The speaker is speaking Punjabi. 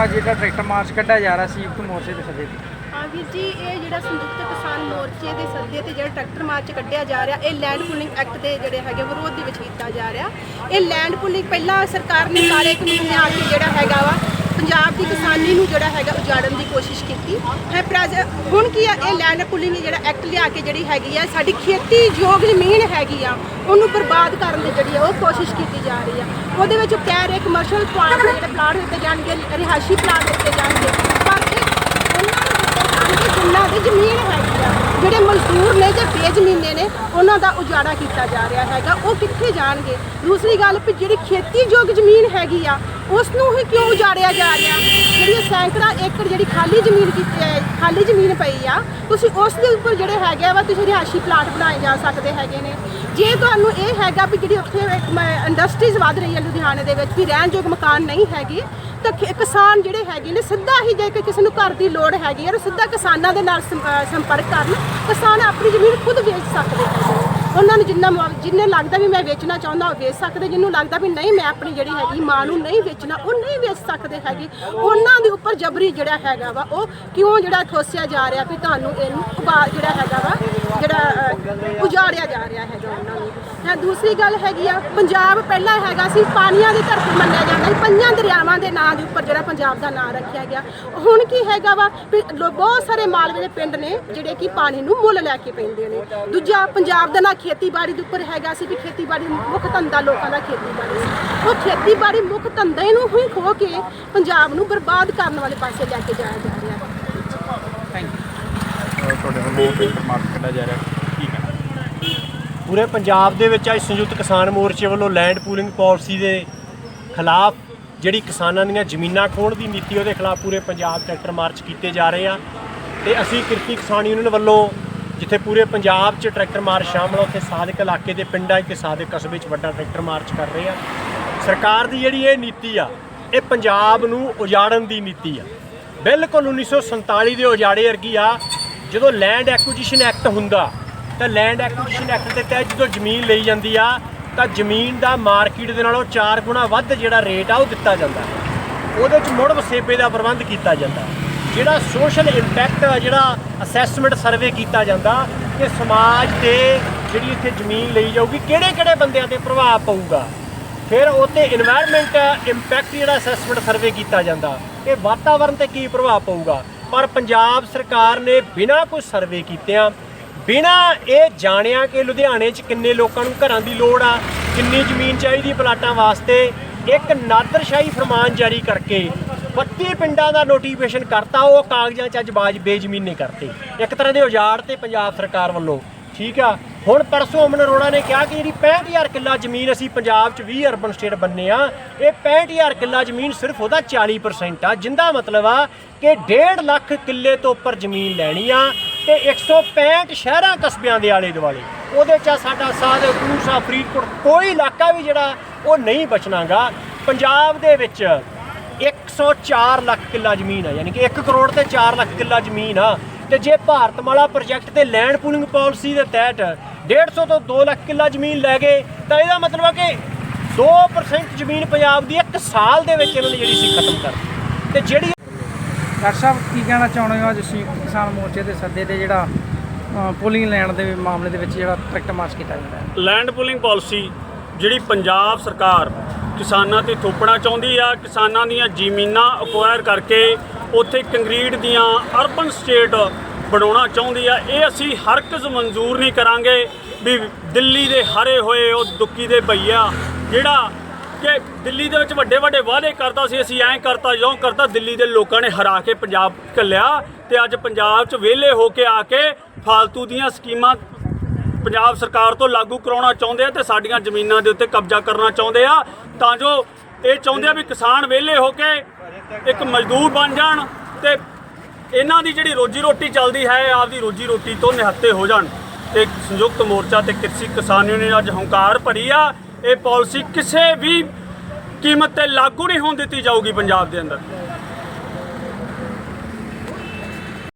ਹੋ ਅੱਜ ਜਿਹੜਾ ਟਰੈਕਟਰ ਮਾਰਚ ਕੱਢਿਆ ਜਾ ਰਿਹਾ ਸੀ ਯੁਕਤ ਮੋਰਚੇ ਦੇ ਸੱਦੇ ਤੇ। ਹਾਂ ਵੀਰ ਜੀ, ਇਹ ਜਿਹੜਾ ਸੰਯੁਕਤ ਕਿਸਾਨ ਮੋਰਚੇ ਦੇ ਸੱਦੇ ਤੇ ਜਿਹੜਾ ਟਰੈਕਟਰ ਮਾਰਚ ਕੱਢਿਆ ਜਾ ਰਿਹਾ, ਇਹ ਲੈਂਡ ਪੁਲਿੰਗ ਐਕਟ ਦੇ ਜਿਹੜੇ ਹੈਗੇ ਵਿਰੋਧ ਦੇ ਵਿੱਚ ਕੀਤਾ ਜਾ ਰਿਹਾ। ਇਹ ਲੈਂਡ ਪੁਲਿੰਗ ਪਹਿਲਾਂ ਸਰਕਾਰ ਨੇ ਕਾਲੇ ਕਾਨੂੰਨ ਲਿਆ ਕੇ ਜਿਹੜਾ ਹੈਗਾ ਵਾ ਪੰਜਾਬ ਦੀ ਕਿਸਾਨੀ ਨੂੰ ਜਿਹੜਾ ਹੈਗਾ ਉਜਾੜਨ ਦੀ ਕੋਸ਼ਿਸ਼ ਕੀਤੀ ਹੈ ਪ੍ਰੈਜ਼ ਹੁਣ ਕੀ ਆ, ਇਹ ਲੈਂਡ ਪੁਲਿੰਗ ਜਿਹੜਾ ਐਕਟ ਲਿਆ ਕੇ ਜਿਹੜੀ ਹੈਗੀ ਆ, ਸਾਡੀ ਖੇਤੀ ਯੋਗ ਜ਼ਮੀਨ ਹੈਗੀ ਆ, ਉਹਨੂੰ ਬਰਬਾਦ ਕਰਨ ਦੀ ਜਿਹੜੀ ਆ, ਉਹ ਕੋਸ਼ਿਸ਼ ਕੀਤੀ ਜਾ ਰਹੀ ਆ। ਉਹਦੇ ਵਿੱਚ ਕਹਿ ਰਹੇ ਕਮਰਸ਼ੀਅਲ ਪਲਾਂਟ ਜਿਹੜੇ ਪਲਾਟ ਦਿੱਤੇ ਜਾਣਗੇ, ਰਿਹਾਇਸ਼ੀ ਪਲਾਟ ਦਿੱਤੇ ਜਾਣਗੇ। ਪਰ ਉਹਨਾਂ ਨੂੰ ਦਿੱਤੇ ਜਾਣਗੇ ਜਿਨ੍ਹਾਂ ਦੀ ਜ਼ਮੀਨ ਹੈਗੀ ਆ, ਜਿਹੜੇ ਮਜ਼ਦੂਰ ਨੇ ਜਾਂ ਬੇਜ਼ਮੀਨੇ ਨੇ, ਉਹਨਾਂ ਦਾ ਉਜਾੜਾ ਕੀਤਾ ਜਾ ਰਿਹਾ ਹੈਗਾ, ਉਹ ਕਿੱਥੇ ਜਾਣਗੇ? ਦੂਸਰੀ ਗੱਲ ਵੀ ਜਿਹੜੀ ਖੇਤੀਯੋਗ ਜ਼ਮੀਨ ਹੈਗੀ ਆ ਉਸ ਨੂੰ ਹੀ ਕਿਉਂ ਉਜਾੜਿਆ ਜਾ ਰਿਹਾ? ਜਿਹੜੀ ਸੈਂਕੜਾ ਏਕੜ ਜਿਹੜੀ ਖਾਲੀ ਜ਼ਮੀਨ ਕੀਤੀ ਹੈ, ਖਾਲੀ ਜ਼ਮੀਨ ਪਈ ਆ, ਤੁਸੀਂ ਉਸ ਦੇ ਉੱਪਰ ਜਿਹੜੇ ਹੈਗੇ ਆ ਵਾ, ਤੁਸੀਂ ਰਿਹਾਇਸ਼ੀ ਪਲਾਟ ਬਣਾਏ ਜਾ ਸਕਦੇ ਹੈਗੇ ਨੇ। ਜੇ ਤੁਹਾਨੂੰ ਇਹ ਹੈਗਾ ਵੀ ਜਿਹੜੀ ਉੱਥੇ ਇੰਡਸਟਰੀਜ਼ ਵੱਧ ਰਹੀ ਹੈ ਲੁਧਿਆਣੇ ਦੇ ਵਿੱਚ, ਵੀ ਰਹਿਣਯੋਗ ਮਕਾਨ ਨਹੀਂ ਹੈਗੇ, ਤਾਂ ਖੇ- ਕਿਸਾਨ ਜਿਹੜੇ ਹੈਗੇ ਨੇ, ਸਿੱਧਾ ਹੀ ਜੇ ਕਿਸੇ ਨੂੰ ਘਰ ਦੀ ਲੋੜ ਹੈਗੀ ਹੈ ਸਿੱਧਾ ਕਿਸਾਨਾਂ ਦੇ ਨਾਲ ਸੰਪਰਕ ਕਰਨ, ਕਿਸਾਨ ਆਪਣੀ ਜ਼ਮੀਨ ਖੁਦ ਵੇਚ ਸਕਦੇ ਹੈ ਉਹਨਾਂ ਨੂੰ ਜਿੰਨਾ ਮੁਆਵ- ਜਿੰਨੇ ਲੱਗਦਾ ਵੀ ਮੈਂ ਵੇਚਣਾ ਚਾਹੁੰਦਾ ਉਹ ਵੇਚ ਸਕਦੇ, ਜਿਹਨੂੰ ਲੱਗਦਾ ਵੀ ਨਹੀਂ ਮੈਂ ਆਪਣੀ ਜਿਹੜੀ ਹੈਗੀ ਮਾਂ ਨੂੰ ਨਹੀਂ ਵੇਚਣਾ, ਉਹ ਨਹੀਂ ਵੇਚ ਸਕਦੇ ਹੈਗੇ। ਉਹਨਾਂ ਦੇ ਉੱਪਰ ਜਬਰੀ ਜਿਹੜਾ ਹੈਗਾ ਵਾ, ਉਹ ਕਿਉਂ ਜਿਹੜਾ ਠੋਸਿਆ ਜਾ ਰਿਹਾ ਵੀ ਤੁਹਾਨੂੰ ਇਹਨੂੰ ਉਬਾ- ਜਿਹੜਾ ਹੈਗਾ ਵਾ, ਜਿਹੜਾ ਉਜਾੜਿਆ ਜਾ ਰਿਹਾ ਹੈਗਾ ਉਹਨਾਂ ਨੂੰ। ਤਾਂ ਦੂਸਰੀ ਗੱਲ ਹੈਗੀ ਆ, ਪੰਜਾਬ ਪਹਿਲਾਂ ਹੈਗਾ ਸੀ, ਪਾਣੀਆਂ ਦੀ ਧਰਤੀ ਮੰਨਿਆ ਜਾਂਦਾ ਸੀ ਪੰਜਾਂ ਦਰਿਆਵਾਂ ਦੇ ਨਾਂ ਦੇ ਉੱਪਰ ਜਿਹੜਾ ਪੰਜਾਬ ਦਾ ਨਾਂ ਰੱਖਿਆ ਗਿਆ। ਹੁਣ ਕੀ ਹੈਗਾ ਵਾ, ਵੀ ਲੋ- ਬਹੁਤ ਸਾਰੇ ਮਾਲਵੇ ਦੇ ਪਿੰਡ ਨੇ ਜਿਹੜੇ ਕਿ ਪਾਣੀ ਨੂੰ ਮੁੱਲ ਲੈ ਕੇ ਪੈਂਦੇ ਨੇ। ਦੂਜਾ, ਪੰਜਾਬ ਦਾ ਨਾਂ ਖੇਤੀਬਾੜੀ ਦੇ ਉੱਪਰ ਹੈਗਾ ਸੀ, ਵੀ ਖੇਤੀਬਾੜੀ ਮੁੱਖ ਧੰਦਾ ਲੋਕਾਂ ਦਾ ਖੇਤੀਬਾੜੀ ਸੀ। ਉਹ ਖੇਤੀਬਾੜੀ ਮੁੱਖ ਧੰਦੇ ਨੂੰ ਹੀ ਖੋ ਕੇ ਪੰਜਾਬ ਨੂੰ ਬਰਬਾਦ ਕਰਨ ਵਾਲੇ ਪਾਸੇ ਲੈ ਕੇ ਜਾਇਆ ਜਾ ਰਿਹਾ ਹੈ। ਤੁਹਾਡੇ ਵੱਲੋਂ ਟਰੈਕਟਰ ਮਾਰਚ ਕੱਢਿਆ ਜਾ ਰਿਹਾ। ਪੂਰੇ ਪੰਜਾਬ ਦੇ ਵਿੱਚ ਅੱਜ ਸੰਯੁਕਤ ਕਿਸਾਨ ਮੋਰਚੇ ਵੱਲੋਂ ਲੈਂਡ ਪੂਲਿੰਗ ਪਾਲਿਸੀ ਦੇ ਖਿਲਾਫ ਜਿਹੜੀ ਕਿਸਾਨਾਂ ਦੀਆਂ ਜ਼ਮੀਨਾਂ ਖੋਣ ਦੀ ਨੀਤੀ, ਉਹਦੇ ਖਿਲਾਫ ਪੂਰੇ ਪੰਜਾਬ ਟਰੈਕਟਰ ਮਾਰਚ ਕੀਤੇ ਜਾ ਰਹੇ ਆ। ਤੇ ਅਸੀਂ ਕਿਰਤੀ ਕਿਸਾਨ ਯੂਨੀਅਨ ਵੱਲੋਂ ਜਿੱਥੇ ਪੂਰੇ ਪੰਜਾਬ 'ਚ ਟਰੈਕਟਰ ਮਾਰਚ ਸ਼ਾਮਲ ਆ, ਉੱਥੇ ਸਾਦਿਕ ਇਲਾਕੇ ਦੇ ਪਿੰਡਾਂ 'ਚ ਤੇ ਸਾਦਿਕ ਕਸਬੇ 'ਚ ਵੱਡਾ ਟਰੈਕਟਰ ਮਾਰਚ ਕਰ ਰਹੇ ਆ। ਸਰਕਾਰ ਦੀ ਜਿਹੜੀ ਇਹ ਨੀਤੀ ਆ, ਇਹ ਪੰਜਾਬ ਨੂੰ ਉਜਾੜਨ ਦੀ ਨੀਤੀ ਆ। ਬਿਲਕੁਲ 1947 ਦੇ ਉਜਾੜੇ ਵਰਗੀ ਆ, ਜਦੋਂ ਲੈਂਡ ਐਕੁਜੀਸ਼ਨ ਐਕਟ ਹੁੰਦਾ ਤਾਂ ਲੈਂਡ ਐਕਵੀਸ਼ਨ ਐਕਟ ਦੇ ਤਹਿਤ ਜਦੋਂ ਜ਼ਮੀਨ ਲਈ ਜਾਂਦੀ ਆ, ਤਾਂ ਜ਼ਮੀਨ ਦਾ ਮਾਰਕੀਟ ਦੇ ਨਾਲੋਂ ਚਾਰ ਗੁਣਾ ਵੱਧ ਜਿਹੜਾ ਰੇਟ ਆ, ਉਹ ਦਿੱਤਾ ਜਾਂਦਾ ਉਹਦੇ ਵਿੱਚ ਮੁੜ ਵਸੇਬੇ ਦਾ ਪ੍ਰਬੰਧ ਕੀਤਾ ਜਾਂਦਾ ਜਿਹੜਾ ਸੋਸ਼ਲ ਇੰਪੈਕਟ ਆ, ਜਿਹੜਾ ਅਸੈਸਮੈਂਟ ਸਰਵੇ ਕੀਤਾ ਜਾਂਦਾ ਕਿ ਸਮਾਜ ਤੇ ਜਿਹੜੀ ਇੱਥੇ ਜ਼ਮੀਨ ਲਈ ਜਾਊਗੀ ਕਿਹੜੇ ਕਿਹੜੇ ਬੰਦਿਆਂ ਤੇ ਪ੍ਰਭਾਵ ਪਊਗਾ? ਫਿਰ ਉਹਤੇ এনवायरमेंट ਇੰਪੈਕਟ ਜਿਹੜਾ ਅਸੈਸਮੈਂਟ ਸਰਵੇ ਕੀਤਾ ਜਾਂਦਾ, ਇਹ ਵਾਤਾਵਰਣ ਤੇ ਕੀ ਪ੍ਰਭਾਵ ਪਊਗਾ? ਪਰ ਪੰਜਾਬ ਸਰਕਾਰ ਨੇ ਬਿਨਾਂ ਕੋਈ ਸਰਵੇ ਕੀਤਿਆਂ ਬਿਨਾਂ ਇਹ ਜਾਣਿਆ ਕਿ ਲੁਧਿਆਣੇ 'ਚ ਕਿੰਨੇ ਲੋਕਾਂ ਨੂੰ ਘਰਾਂ ਦੀ ਲੋੜ ਆ, ਕਿੰਨੀ ਜ਼ਮੀਨ ਚਾਹੀਦੀ ਪਲਾਟਾਂ ਵਾਸਤੇ, ਇੱਕ ਨਾਦਰਸ਼ਾਹੀ ਫਰਮਾਨ ਜਾਰੀ ਕਰਕੇ 32 ਪਿੰਡਾਂ ਦਾ ਨੋਟੀਫਿਕੇਸ਼ਨ ਕਰਤਾ, ਉਹ ਕਾਗਜ਼ਾਂ 'ਚ ਅੱਜ ਬਾਜ ਬੇਜ਼ਮੀਨੇ ਕਰਤੇ। ਇੱਕ ਤਰ੍ਹਾਂ ਦੇ ਉਜਾੜ ਤੇ ਪੰਜਾਬ ਸਰਕਾਰ ਵੱਲੋਂ, ਠੀਕ ਆ? ਹੁਣ ਪਰਸੋਂ ਅਮਨ ਅਰੋੜਾ ਨੇ ਕਿਹਾ ਕਿ ਜਿਹੜੀ 65000 ਕਿੱਲਾ ਜ਼ਮੀਨ ਅਸੀਂ ਪੰਜਾਬ 'ਚ 20 ਅਰਬਨ ਸਟੇਟ ਬੰਨੇ ਆ, ਇਹ 65000 ਕਿੱਲਾ ਜ਼ਮੀਨ ਸਿਰਫ ਉਹਦਾ 40% ਆ, ਜਿੰਦਾ ਮਤਲਬ ਆ ਕਿ 1.5 ਲੱਖ ਕਿੱਲੇ ਤੋਂ ਉੱਪਰ ਜ਼ਮੀਨ ਲੈਣੀ ਆ ਤੇ 165 ਸ਼ਹਿਰਾਂ ਕਸਬਿਆਂ ਦੇ ਆਲੇ ਦੁਆਲੇ। ਉਹਦੇ 'ਚ ਸਾਡਾ ਸਾਧ ਕੂਸਾ ਫਰੀਦਕੋਟ, ਕੋਈ ਇਲਾਕਾ ਵੀ ਜਿਹੜਾ ਉਹ ਨਹੀਂ ਬਚਣਾਗਾ। ਪੰਜਾਬ ਦੇ ਵਿੱਚ 104 ਲੱਖ ਕਿੱਲਾ ਜ਼ਮੀਨ ਆ, ਯਾਨੀ ਕਿ 1 ਕਰੋੜ ਤੇ 4 ਲੱਖ ਕਿੱਲਾ ਜ਼ਮੀਨ ਆ। ਤੇ ਜੇ ਭਾਰਤਮਾਲਾ ਪ੍ਰੋਜੈਕਟ ਤੇ ਲੈਂਡ ਪੂਲਿੰਗ ਪਾਲਿਸੀ ਦੇ ਤਹਿਤ 150 ਤੋਂ 2 ਲੱਖ ਕਿੱਲਾ ਜ਼ਮੀਨ ਲੈ ਗਏ, ਤਾਂ ਇਹਦਾ ਮਤਲਬ ਆ ਕਿ 2% ਜ਼ਮੀਨ ਪੰਜਾਬ ਦੀ ਇੱਕ ਸਾਲ ਦੇ ਵਿੱਚ ਇਹਨਾਂ ਨੇ ਜਿਹੜੀ ਸੀ ਖਤਮ ਕਰ ਤੇ ਜਿਹੜੀ ਡਾਕਟਰ ਸਾਹਿਬ, ਕੀ ਕਹਿਣਾ ਚਾਹੁੰਦੇ ਹੋ ਅੱਜ ਸੰਯੁਕਤ ਕਿਸਾਨ ਮੋਰਚੇ ਦੇ ਸੱਦੇ ਤੇ ਜਿਹੜਾ ਪੁਲਿੰਗ ਲੈਣ ਦੇ ਮਾਮਲੇ ਦੇ ਵਿੱਚ ਜਿਹੜਾ ਟਰੈਕਟਰ ਮਾਰਚ ਕੀਤਾ ਜਾਂਦਾ ਹੈ? ਲੈਂਡ ਪੁਲਿੰਗ ਪਾਲਿਸੀ ਜਿਹੜੀ ਪੰਜਾਬ ਸਰਕਾਰ ਕਿਸਾਨਾਂ ਤੇ ਥੋਪਣਾ ਚਾਹੁੰਦੀ ਆ, ਕਿਸਾਨਾਂ ਦੀਆਂ ਜ਼ਮੀਨਾਂ ਅਕਵਾਇਰ ਕਰਕੇ ਉੱਥੇ ਕੰਕਰੀਟ ਦੀਆਂ ਅਰਬਨ ਸਟੇਟ ਬਣਾਉਣਾ ਚਾਹੁੰਦੀ ਆ। ਇਹ ਅਸੀਂ ਹਰਕਜ਼ ਮਨਜ਼ੂਰ ਨਹੀਂ ਕਰਾਂਗੇ ਵੀ ਦਿੱਲੀ ਦੇ ਹਰੇ ਹੋਏ ਉਹ ਦੁੱਕੀ ਦੇ ਭਈਆ ਜਿਹੜਾ ਕਿ ਦਿੱਲੀ ਦੇ ਵਿੱਚ ਵੱਡੇ ਵੱਡੇ ਵਾਅਦੇ ਕਰਦਾ ਸੀ, ਅਸੀਂ ਐਂ ਕਰਤਾ ਜਿਉਂ ਕਰਤਾ, ਦਿੱਲੀ ਦੇ ਲੋਕਾਂ ਨੇ ਹਰਾ ਕੇ ਪੰਜਾਬ ਘੱਲਿਆ ਤੇ ਅੱਜ ਪੰਜਾਬ 'ਚ ਵਿਹਲੇ ਹੋ ਕੇ ਆ ਕੇ ਫਾਲਤੂ ਦੀਆਂ ਸਕੀਮਾਂ ਪੰਜਾਬ ਸਰਕਾਰ ਤੋਂ ਲਾਗੂ ਕਰਾਉਣਾ ਚਾਹੁੰਦੇ ਆ ਤੇ ਸਾਡੀਆਂ ਜ਼ਮੀਨਾਂ ਦੇ ਉੱਤੇ ਕਬਜ਼ਾ ਕਰਨਾ ਚਾਹੁੰਦੇ ਆ। ਤਾਂ ਜੋ ਇਹ ਚਾਹੁੰਦੇ ਆ ਵੀ ਕਿਸਾਨ ਵਿਹਲੇ ਹੋ ਕੇ ਇੱਕ ਮਜ਼ਦੂਰ ਬਣ ਜਾਣ ਤੇ ਇਹਨਾਂ ਦੀ ਜਿਹੜੀ ਰੋਜੀ ਰੋਟੀ ਚੱਲਦੀ ਹੈ ਆਪਦੀ ਰੋਜੀ ਰੋਟੀ ਤੋਂ ਨਿਹੱਤੇ ਹੋ ਜਾਣ। ਤੇ ਸੰਯੁਕਤ ਮੋਰਚਾ ਤੇ ਕਿਰਸੀ ਕਿਸਾਨ ਯੂਨੀਅਨ ਅੱਜ ਹੰਕਾਰ ਭਰੀ ਆ। ਇਹ ਪਾਲਿਸੀ ਕਿਸੇ ਵੀ ਕੀਮਤ ਤੇ ਲਾਗੂ ਨਹੀਂ ਹੋਣ ਦਿੱਤੀ ਜਾਊਗੀ ਪੰਜਾਬ ਦੇ ਅੰਦਰ।